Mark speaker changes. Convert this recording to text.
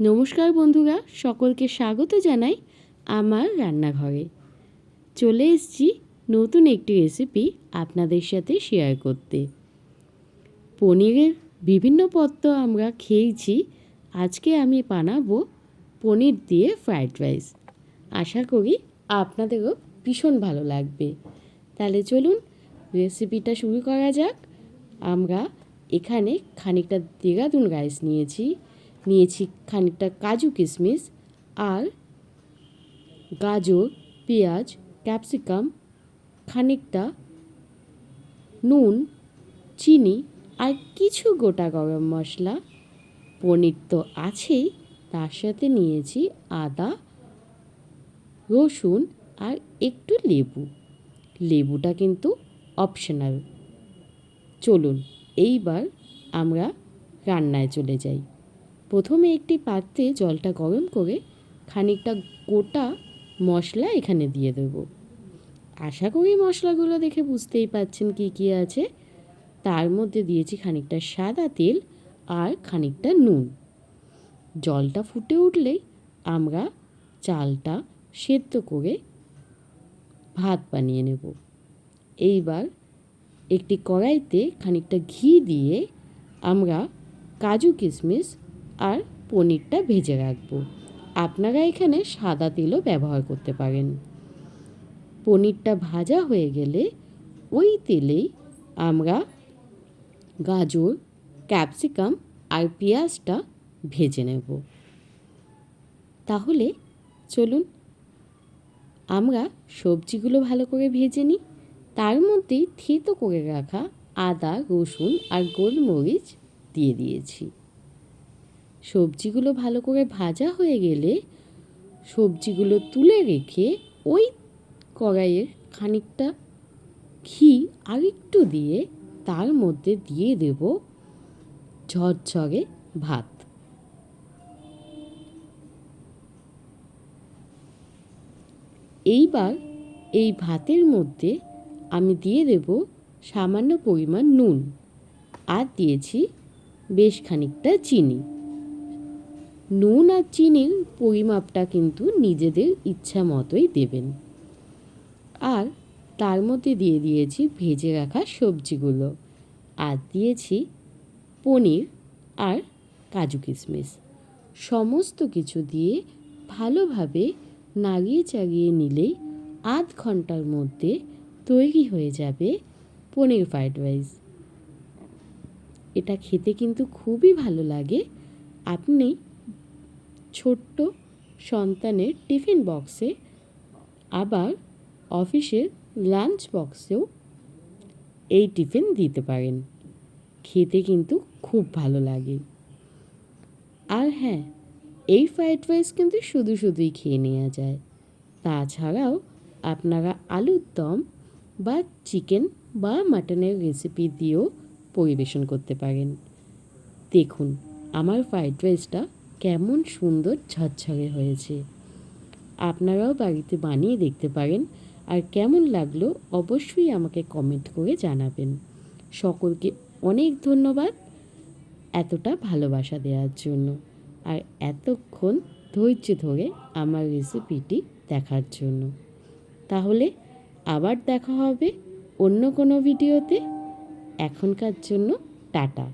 Speaker 1: নমস্কার বন্ধুরা, সকলকে স্বাগত জানাই আমার রান্নাঘরে। চলে এসেছি নতুন একটি রেসিপি আপনাদের সাথে শেয়ার করতে। পনিরের বিভিন্ন তো আমরা খেয়েছি, আজকে আমি বানাবো পনির দিয়ে ফ্রাইড রাইস আশা করি আপনাদেরও ভীষণ ভালো লাগবে। তাহলে চলুন রেসিপিটা শুরু করা যাক। আমরা এখানে খানিকটা দেরাদুন রাইস নিয়েছি। নিয়েছি খানিকটা কাজু কিশমিশ আর গাজর, পেঁয়াজ, ক্যাপসিকাম, খানিকটা নুন, চিনি আর কিছু গোটা গরম মশলা। পনির তো আছেই, তার সাথে নিয়েছি আদা, রসুন আর একটু লেবু। লেবুটা কিন্তু অপশনাল চলুন, এইবার আমরা রান্নায় চলে যাই। প্রথমে একটি পাত্রে জলটা গরম করে খানিকটা গোটা মশলা এখানে দিয়ে দেব। আশা করি মশলাগুলো দেখে বুঝতেই পাচ্ছেন কি কি আছে। তার মধ্যে দিয়েছি খানিকটা সাদা তেল আর খানিকটা নুন। জলটা ফুটে উঠলেই আমরা চালটা সেদ্ধ করে ভাত বানিয়ে নেব। এইবার একটি কড়াইতে খানিকটা ঘি দিয়ে আমরা কাজু কিশমিশ আর পনিরটা ভেজে রাখব। আপনারা এখানে সাদা তেলও ব্যবহার করতে পারেন। পনিরটা ভাজা হয়ে গেলে ওই তেলেই আমরা গাজর, ক্যাপসিকাম আর পেঁয়াজটা ভেজে নেব। তাহলে চলুন, আমরা সবজিগুলো ভালো করে ভেজে নিই। তার মধ্যেই থেতো করে রাখা আদা, রসুন আর গোলমরিচ দিয়ে দিয়েছি। সবজিগুলো ভালো করে ভাজা হয়ে গেলে সবজিগুলো তুলে রেখে ওই কড়াইয়ের খানিকটা ঘি আর একটু দিয়ে তার মধ্যে দিয়ে দেব ঝরঝরে ভাত। এইবার এই ভাতের মধ্যে আমি দিয়ে দেব সামান্য পরিমাণ নুন আর দিয়েছি বেশ খানিকটা চিনি। নুন আর চিনির পরিমাপটা কিন্তু নিজেদের ইচ্ছা মতোই দেবেন। আর তার মধ্যে দিয়ে দিয়েছি ভেজে রাখা সবজিগুলো। আর দিয়েছি পনির আর কাজু কিশমিশ। সমস্ত কিছু দিয়ে ভালোভাবে নাড়িয়ে চাগিয়ে নিলেই আধ ঘণ্টার মধ্যে তৈরি হয়ে যাবে পনির ফ্রাইড রাইস। এটা খেতে কিন্তু খুবই ভালো লাগে। আপনি ছোট্ট সন্তানের টিফিন বক্সে, আবার অফিসের লাঞ্চ বক্সেও এই টিফিন দিতে পারেন। খেতে কিন্তু খুব ভালো লাগে। আর হ্যাঁ এই ফ্রাইড রাইস কিন্তু শুধু শুধুই খেয়ে নেওয়া যায়। তাছাড়াও আপনারা আলুর দম বা চিকেন বা মাটনের রেসিপি দিয়েও পরিবেশন করতে পারেন। দেখুন, আমার ফ্রাইড রাইসটা কেমন সুন্দর ঝরঝরে হয়েছে। আপনারাও বাড়িতে বানিয়ে দেখতে পারেন আর কেমন লাগল অবশ্যই আমাকে কমেন্ট করে জানাবেন। সকলকে অনেক ধন্যবাদ এতটা ভালোবাসা দেওয়ার জন্য আর এতক্ষণ ধৈর্য ধরে আমার রেসিপিটি দেখার জন্য। তাহলে আবার দেখা হবে অন্য কোনো ভিডিওতে এখনকার জন্য টাটা।